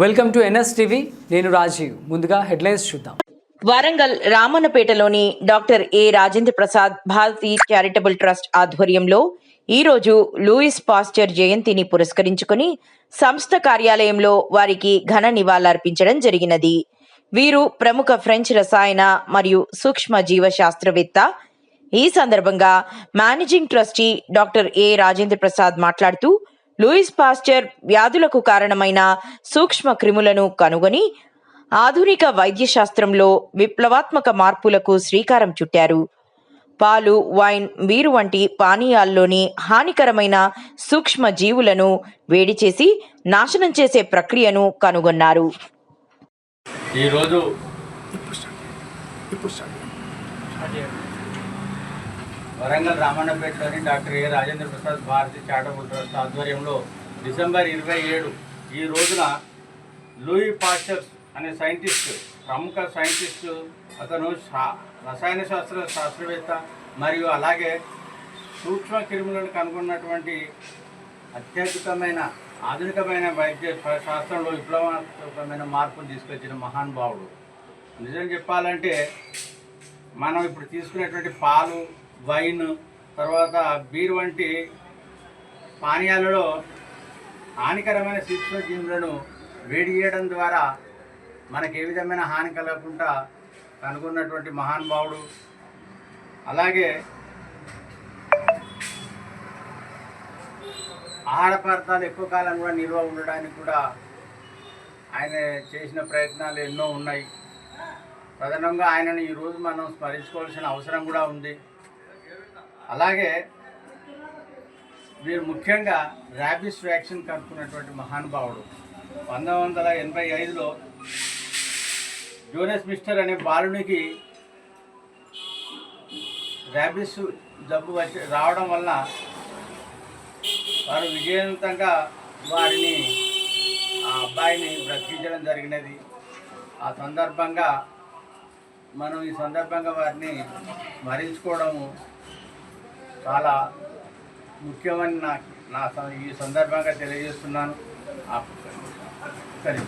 Welcome to NS TV. నేను రాజీవ్. ముందుగా headlines చూద్దాం. Warangal రామన్నపేటలోని doctor A Rajendra Prasad Bharathi charitable trust ఆధ్వర్యంలో ఈ రోజు లూయిస్ పాస్చర్ జయంతిని పురస్కరించుకుని సంస్థ కార్యాలయంలో వారికి ఘన నివాళులర్పించడం జరిగినది. వీరు ప్రముఖ ఫ్రెంచ్ రసాయన మరియు సూక్ష్మ జీవ శాస్త్రవేత్త ఈ సందర్భంగా managing trustee doctor A Rajendra Prasad మాట్లాడుతూ లూయిస్ పాస్చర్ వ్యాధులకు కారణమైన సూక్ష్మ క్రిములను కనుగొని ఆధునిక వైద్య శాస్త్రంలో విప్లవాత్మక మార్పులకు శ్రీకారం చుట్టారు. పాలు వైన్ బీరు వంటి పానీయాల్లోని హానికరమైన సూక్ష్మ జీవులను వేడి చేసి నాశనం చేసే ప్రక్రియను కనుగొన్నారు. ఈరోజు Warangal రామన్నపేటలోని doctor A Rajendra Prasad Bharati charitable trust ఆధ్వర్యంలో డిసెంబర్ ఇరవై ఏడు ఈ రోజున లూయి పాస్చర్స్ అనే సైంటిస్ట్ ప్రముఖ సైంటిస్ట్ అతను శా- రసాయన శాస్త్ర శాస్త్రవేత్త మరియు అలాగే సూక్ష్మ క్రిములను కనుగొన్నటువంటి అత్యద్భుతమైన ఆధునికమైన వైద్య శాస్త్రంలో విప్లవాత్మకమైన మార్పులు తీసుకొచ్చిన మహానుభావుడు నిజం చెప్పాలంటే మనం ఇప్పుడు తీసుకునేటువంటి పాలు వైన్ తర్వాత బీర్ వంటి పానీయాలలో హానికరమైన సూక్ష్మజీవులను వేడి చేయడం ద్వారా మనకి ఏ విధమైన హాని కలగకుండా కనుగొన్నటువంటి మహానుభావుడు అలాగే ఆహార పదార్థాలు ఎక్కువ కాలం కూడా నిల్వ ఉండడానికి కూడా ఆయన చేసిన ప్రయత్నాలు ఎన్నో ఉన్నాయి. ప్రధానంగా ఆయనను ఈరోజు మనం స్మరించుకోవాల్సిన అవసరం కూడా ఉంది. అలాగే వీరు ముఖ్యంగా ర్యాబిస్ వ్యాక్సిన్ కనుక్కున్నటువంటి మహానుభావుడు. పంతొమ్మిది వందల ఎనభై ఐదులో జోనస్ మిస్టర్ అనే బాలునికి ర్యాబిస్ జబ్బు వచ్చి రావడం వలన వారు విజయవంతంగా వారిని ఆ అబ్బాయిని బ్రతికించడం జరిగినది. ఆ సందర్భంగా మనం ఈ సందర్భంగా వారిని మరించుకోవడము చాలా ముఖ్యమని నాకు నా ఈ సందర్భంగా తెలియజేస్తున్నాను. సరే.